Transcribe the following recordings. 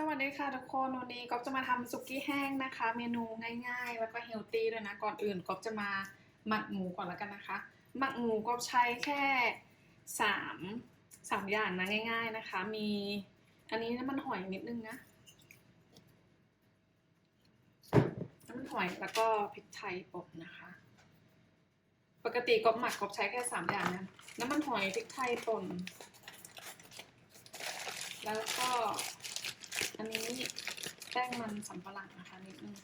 สวัสดีค่ะทุกคนวันนี้ก๊อฟจะมาทำสุกี้แห้งนะคะ เมนูง่ายๆ แล้วก็เฮลตี้ด้วยนะก่อนอื่นก๊อฟจะมาหมักหมูก่อนแล้วกันนะคะ หมักหมูก๊อฟใช้แค่สามสามอย่างนะง่าย ๆนะคะ มีอันนี้น้ำมันหอยนิดนึงนะน้ำมันหอยแล้วก็พริกไทยป่นนะคะ ปกติก๊อฟหมักก๊อฟใช้แค่สามอย่างนะน้ำมันหอยพริกไทยป่นแล้วก็ อันนี้แป้งมันสำปะหลังนะคะนิดนึง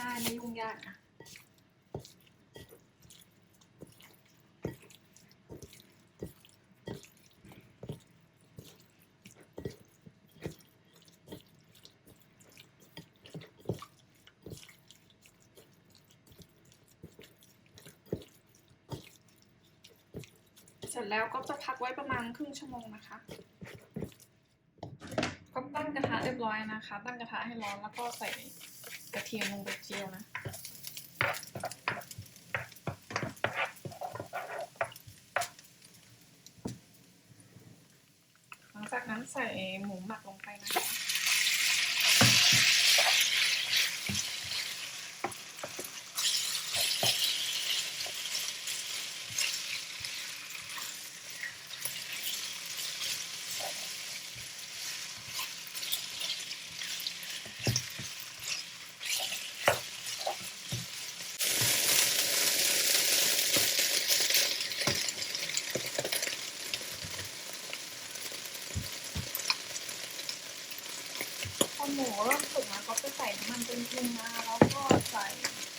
ง่ายๆไม่ยุ่งยากนะ ร็จแล้วก็จะพักไว้ประมาณครึ่งชั่วโมงนะคะก็ตั้งกระทะเรียบร้อยนะคะ ตั้งกระทะให้ร้อนแล้วก็ใส่กระเทียมลงไปเจียวนะหลังจากนั้นใส่หมูหมักลงไปนะคะ มูเริ่มสุกนะก็ไปใส่น้ำมันเป็นปรุงนะแล้วก็ใส่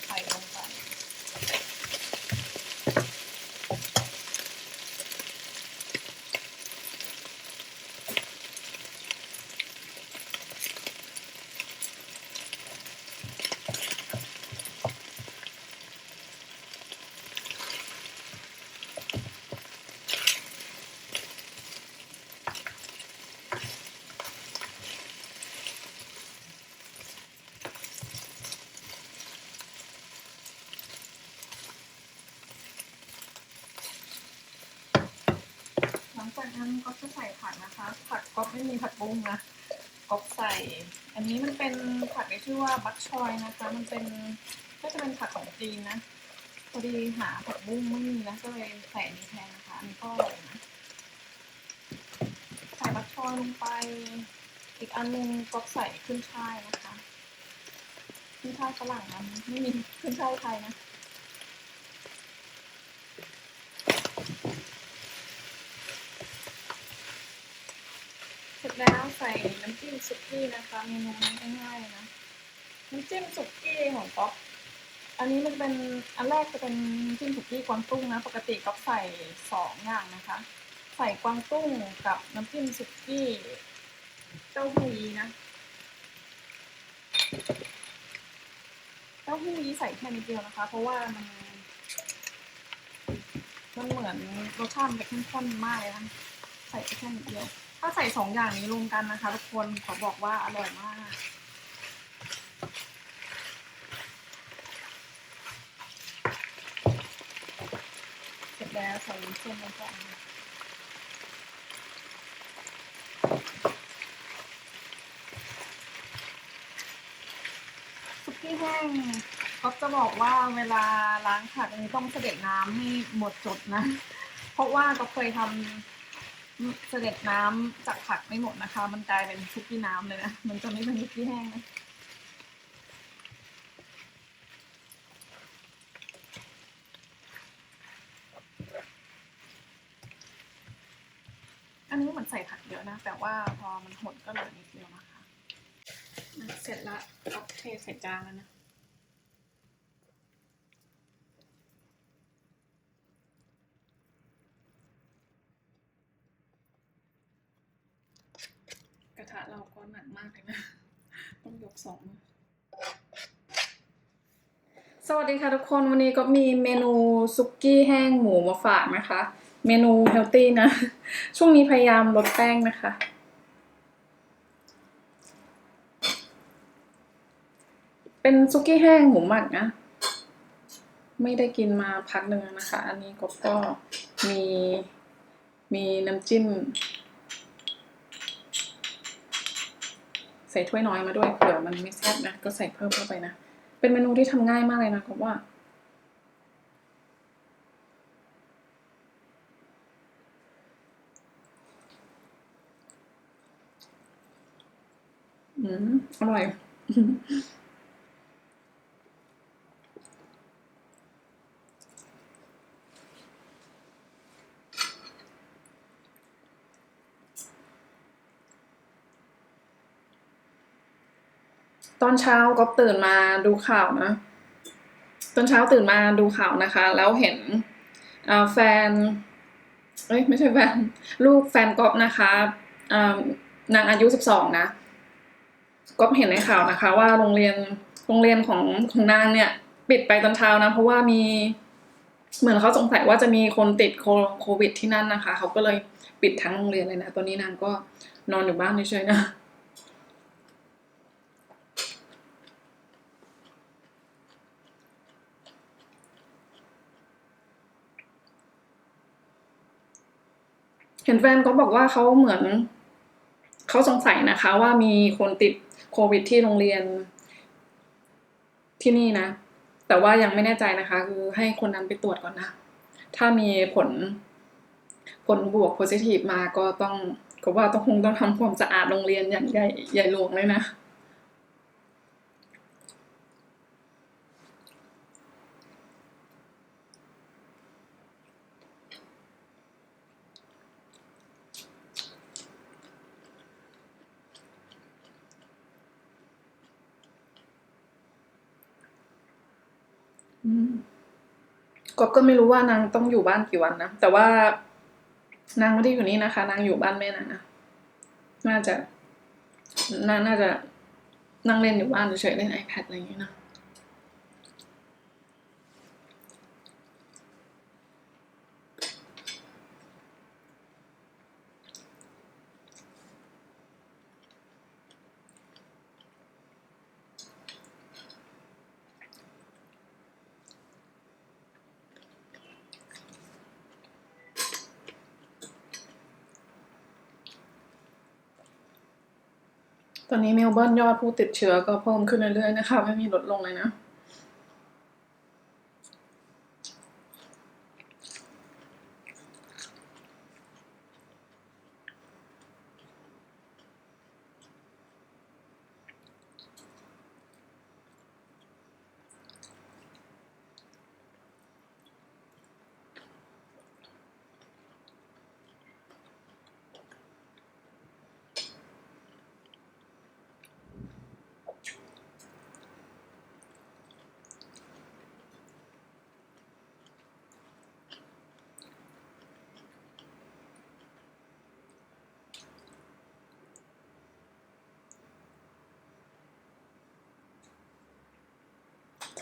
ไข่ลงไป หลังจากนั้นก็จะใส่ผักนะคะ ผักก็ไม่มีผักบุ้งนะก็ใส่ อันนี้มันเป็นผักที่ชื่อว่าบักชอยนะคะ มันเป็นก็จะเป็นผักของจีนนะพอดีหาผักบุ้งไม่มีนะก็เลยใส่อันนี้แทนนะคะอันนี้ก็อร่อยนะใส่บักชอยลงไป อีกอันนึงก็ใส่ขึ้นช่ายนะคะขึ้นช่ายฝรั่งนะไม่มีขึ้นช่ายไทยนะ เสร็จ แล้วใส่น้ำจิ้มสุกี้นะคะเมนูง่ายๆนะน้ำจิ้มสุกี้ของก๊อฟอันนี้มันเป็นอันแรกจะเป็นน้ำจิ้มสุกี้กวางตุ้งนะ ปกติก๊อฟใส่สองอย่างนะคะ ใส่กวางตุ้งกับน้ำจิ้มสุกี้เต้าหู้ยีนะเต้าหู้ยีใส่แค่นิดเดียวนะคะ เพราะว่ามันมันเหมือนรสชาติมันจะเข้มข้นมากเลยนะใส่แค่นิดเดียว ถ้าใส่สองอย่างนี้รวมกันนะคะทุกคนขอบอกว่าอร่อยมาก เสร็จแล้วใส่วุ้นเส้นลงไปซุกี้แห้งก็จะบอกว่าเวลาล้างผักอันนี้ต้องเสด็จน้ำให้หมดจดนะ เพราะว่าก็เคยทำ เสด็จน้ำจากผักไม่หมดนะคะ มันกลายเป็นซุกี้น้ำเลยนะ มันจะไม่เป็นซุกี้แห้งนะอันนี้เหมือนใส่ผักเยอะนะ แต่ว่าพอมันหดก็เหลือนิดเดียวนะคะ เสร็จละก็เทใส่จานแล้วนะ กระทะเราก็หนักมากเลยนะ ต้องยกสองสวัสดีค่ะทุกคนวันนี้ก็มีเมนูซุกี้แห้งหมูมาฝากนะคะ เมนูเฮลตี้นะ ช่วงนี้พยายามลดแป้งนะคะ เป็นซุกี้แห้งหมูหมักนะ ไม่ได้กินมาพักหนึ่งนะคะ อันนี้ก็ก็มีมีน้ำจิ้ม ใส่ถ้วยน้อยมาด้วยเผื่อมันไม่แซ่บนะ ก็ใส่เพิ่มเข้าไปนะ เป็นเมนูที่ทำง่ายมากเลยนะก็ว่าอืมอร่อย ตอนเช้าก็ตื่นมาดูข่าวนะ ตอนเช้าตื่นมาดูข่าวนะคะ แล้วเห็นแฟนเอ้ยไม่ใช่แฟน ลูกแฟนก๊อฟนะคะานางอายุสิบสองนะก๊อฟเห็นในข่าวนะคะ ว่าโรงเรียนโรงเรียนของของนางเนี่ย ปิดไปตอนเช้านะ เพราะว่ามีเหมือนเขาสงสัยว่าจะมีคนติดโควิดที่นั่นนะคะ เขาก็เลยปิดทั้งโรงเรียนเลยนะ ตอนนี้นางก็นอนอยู่บ้านเฉยๆนะ เห็นแฟนก็บอกว่าเขาเหมือนเขาสงสัยนะคะ ว่ามีคนติดโควิดที่โรงเรียนที่นี่นะ แต่ว่ายังไม่แน่ใจนะคะ คือให้คนนั้นไปตรวจก่อนนะ ถ้ามีผล ผลบวกโพซิทีฟมาก็ต้องก็ว่าต้องคงต้องทำความสะอาดโรงเรียนอย่างใหญ่ใหญ่หลวงเลยนะ กบก็ไม่รู้ว่านางต้องอยู่บ้านกี่วันนะ แต่ว่านางไม่ได้อยู่นี่นะคะ นางอยู่บ้านแม่นางนะน่าจะนาน่าจะนั่งเล่นอยู่บ้านเฉยเล่น iPad อะไรอย่างเงี้ยนะ ตอนนี้เมลเบิร์นยอดผู้ติดเชื้อก็เพิ่มขึ้นเรื่อยๆนะคะ ไม่มีลดลงเลยนะ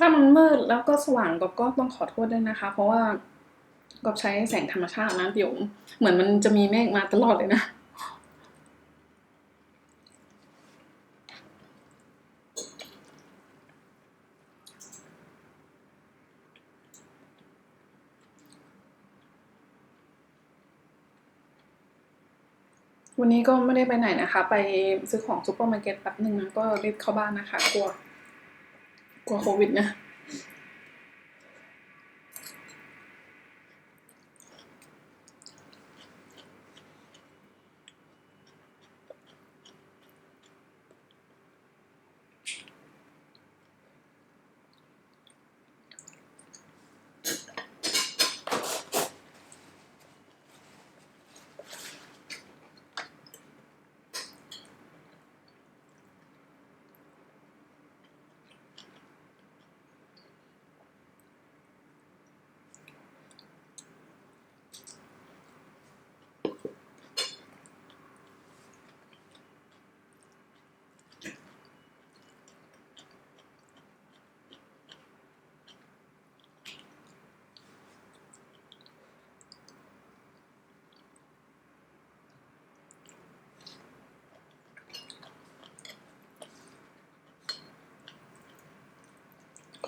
ถ้ามันมืดแล้วก็สว่างก็ก็ต้องขอโทษด้วยนะคะ เพราะว่าก็ใช้แสงธรรมชาตินะเดี๋ยวเหมือนมันจะมีเมฆมาตลอดเลยนะ วันนี้ก็ไม่ได้ไปไหนนะคะ ไปซื้อของซูเปอร์มาร์เก็ตแป๊บหนึ่งก็รีบเข้าบ้านนะคะกลัว กลัวโควิดนะ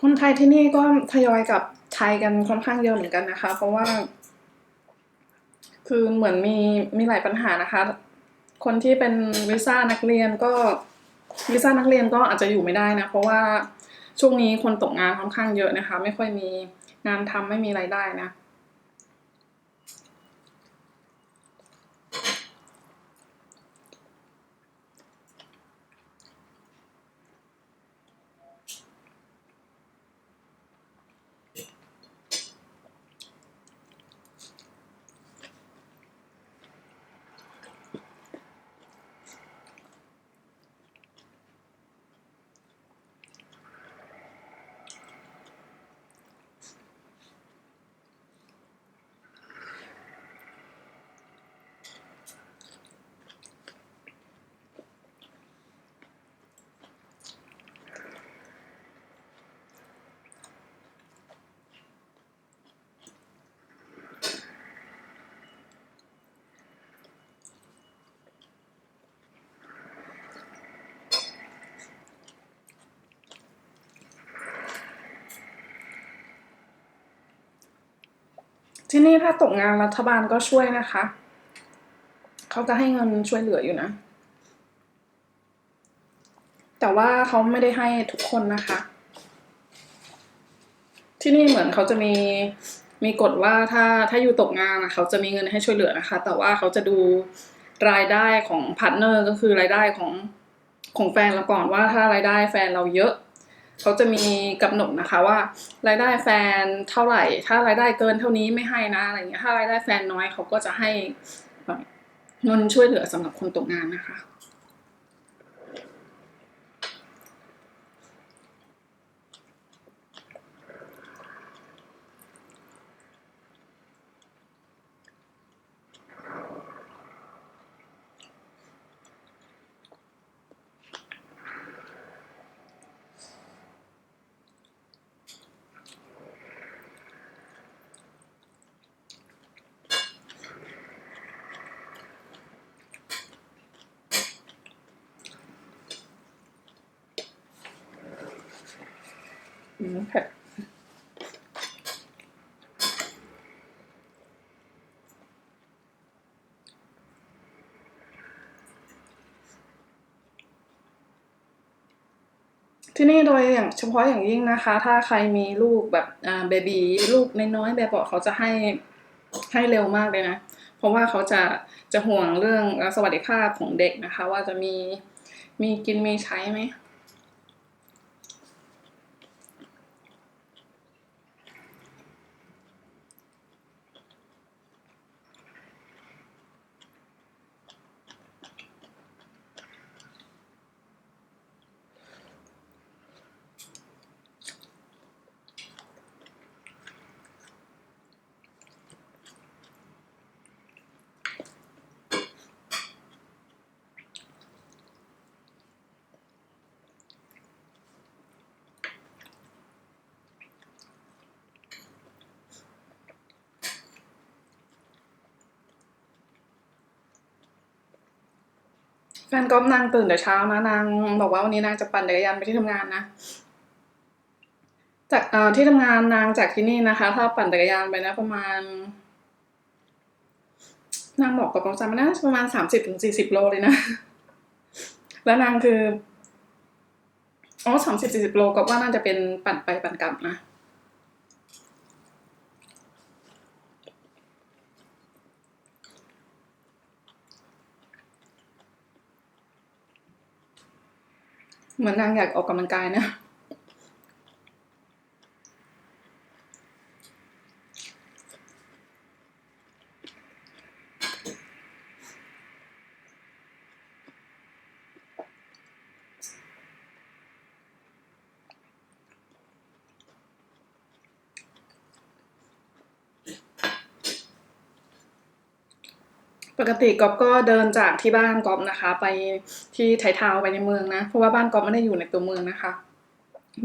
คนไทยที่นี่ก็ทยอยกับไทยกันค่อนข้างเยอะเหมือนกันนะคะ เพราะว่า คือเหมือนมีมีหลายปัญหานะคะ คนที่เป็นวีซ่านักเรียนก็วีซ่านักเรียนก็อาจจะอยู่ไม่ได้นะ เพราะว่าช่วงนี้คนตกงานค่อนข้างเยอะนะคะ ไม่ค่อยมีงานทำไม่มีรายได้นะ ที่นี่ถ้าตกงานรัฐบาลก็ช่วยนะคะ เขาจะให้เงินช่วยเหลืออยู่นะ แต่ว่าเขาไม่ได้ให้ทุกคนนะคะ ที่นี่เหมือนเขาจะมีมีกฎว่าถ้าถ้าอยู่ตกงานอะเขาจะมีเงินให้ช่วยเหลือนะคะ แต่ว่าเขาจะดูรายได้ของพาร์ทเนอร์ก็คือรายได้ของของแฟนเราก่อนว่าถ้ารายได้แฟนเราเยอะ เขาจะมีกำหนดนะคะว่า รายได้แฟนเท่าไหร่ ถ้ารายได้เกินเท่านี้ไม่ให้นะอะไรเงี้ยถ้ารายได้แฟนน้อยเขาก็จะให้เงินช่วยเหลือสำหรับคนตกงานนะคะ เผ็ดที่นี่โดยอย่างเฉพาะอย่างยิ่งนะคะ ถ้าใครมีลูกแบบเบบีลูกน้อยๆแบบบอกเขาจะให้ให้เร็วมากเลยนะ เพราะว่าเขาจะจะห่วงเรื่องสวัสดิภาพของเด็กนะคะ ว่าจะมีมีกินมีใช้ไหม ฟนก๊อฟนางตื่นแต่เช้านะนางบอกว่าวันนี้นางจะปั่นจักรยานไปที่ทำงานนะ จากที่ทำงานนางจากที่นี่นะคะ ถ้าปั่นจักรยานไปนะประมาณ นางบอกกับกองจำไม่ได้ประมาณสามสิบถึงสี่สิบโลเลยนะ แล้วนางคืออ๋อสามสิบสี่สิบโลก็ว่าน่าจะเป็นปั่นไปปั่นกลับนะ เหมือนนางอยากออกกำลังกายนะ ปกติกอบก็เดินจากที่บ้านกอบนะคะ ไปที่ไททาวไปในเมืองนะ เพราะว่าบ้านกอบไม่ได้อยู่ในตัวเมืองนะคะ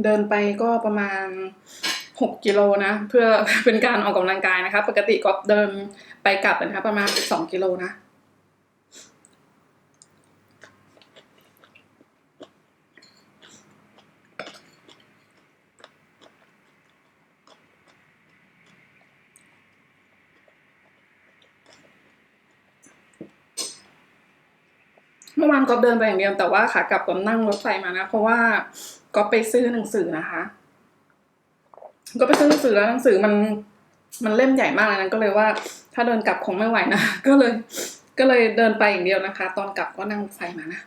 เดินไปก็ประมาณหกกิโลนะ เพื่อเป็นการออกกำลังกายนะคะ ปกติกอบเดินไปกลับนะคะ ประมาณสองกิโลนะ วานก็เดินไปอย่างเดียวแต่ว่าขากลับก็นั่งรถไฟมานะ เพราะว่าก็ไปซื้อหนังสือนะคะ ก็ไปซื้อหนังสือแล้วหนังสือมันมันเล่มใหญ่มากเลยนะก็เลยว่า ถ้าเดินกลับคงไม่ไหวนะก็เลย ก็เลยเดินไปอย่างเดียวนะคะ ตอนกลับก็นั่งรถไฟมานะ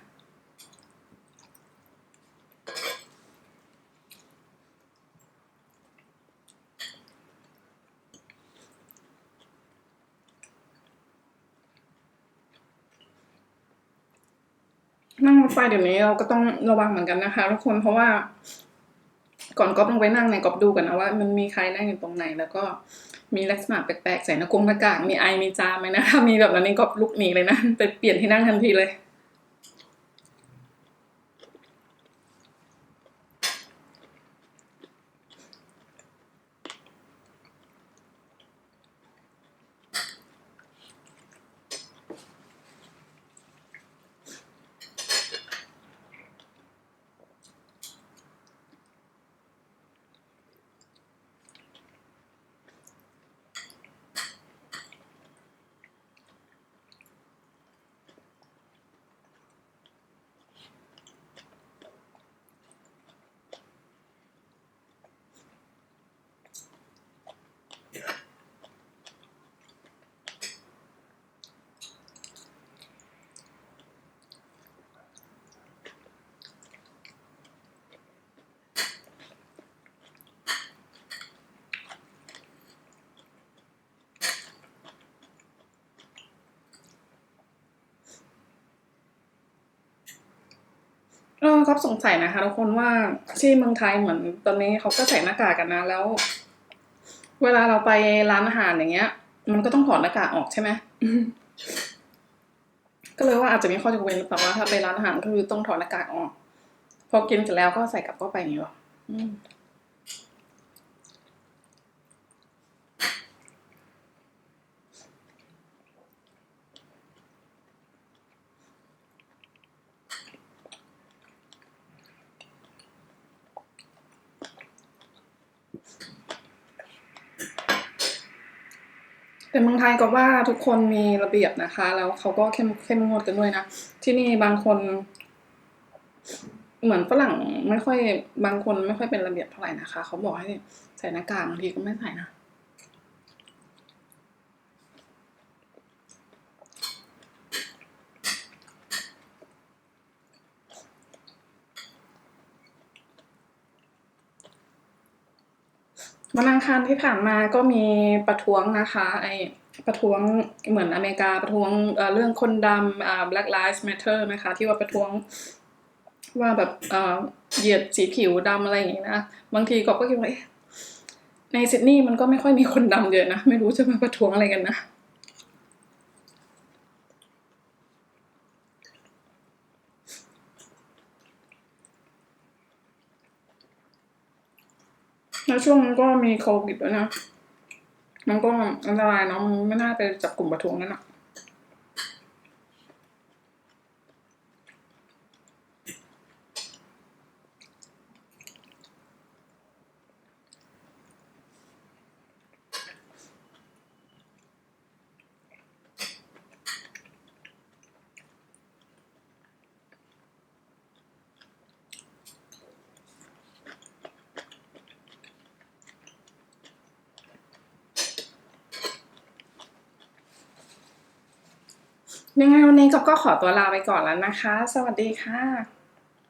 นั่งรถไฟเดี๋ยวนี้เราก็ต้องระวังเหมือนกันนะคะทุกคนเพราะว่า ก่อนก๊อฟลงไปนั่งเนี่ยก๊อฟดูกันนะว่า มันมีใครนั่งอยู่ตรงไหน แล้วก็มีลักษณะแปลกๆใส่หน้ากงหน้ากากมีไอมีจามไหมนะคะมีแบบนั้นนี่ก๊อฟลุกหนีเลยนะไปเปลี่ยนที่นั่งทันทีเลย เออก็สงสัยนะคะทุกคนว่าที่เมืองไทยเหมือนตอนนี้เขาก็ใส่หน้ากากกันนะแล้ว เวลาเราไปร้านอาหารอย่างเงี้ย มันก็ต้องถอดหน้ากากออกใช่ไหมก็เลยว่าอาจจะมีข้อยกเว้นหรือเปล่าว่าถ้าไปร้านอาหารก็คือต้องถอดหน้ากากออก พอกินเสร็จแล้วก็ใส่กลับเข้าไปอย่างนี้หรอ แต่เมืองไทยก็ว่าทุกคนมีระเบียบนะคะ แล้วเขาก็เข้มเข้มงวดกันด้วยนะ ที่นี่บางคน เหมือนฝรั่งไม่ค่อยบางคนไม่ค่อยเป็นระเบียบเท่าไหร่นะคะ เขาบอกให้ใส่หน้ากากบางทีก็ไม่ใส่นะ วันอังคารที่ผ่านมาก็มีประท้วงนะคะไอประท้วงเหมือนอเมริกาประท้วงเรื่องคนดำอ่า Black Lives Matter นะคะ ที่ว่าประท้วงว่าแบบเออเหยียดสีผิวดำอะไรอย่างงี้นะ บางทีก็ก็คิดว่าในซิดนีย์มันก็ไม่ค่อยมีคนดำเยอะนะ ไม่รู้จะมาประท้วงอะไรกันนะ แล้วช่วงนั้นก็มีโควิดด้วยนะ มันก็อันตรายเนาะมันไม่น่าไปจับกลุ่มประท้วงนั่นอะ จบก็ขอตัวลาไปก่อนแล้วนะคะ สวัสดีค่ะ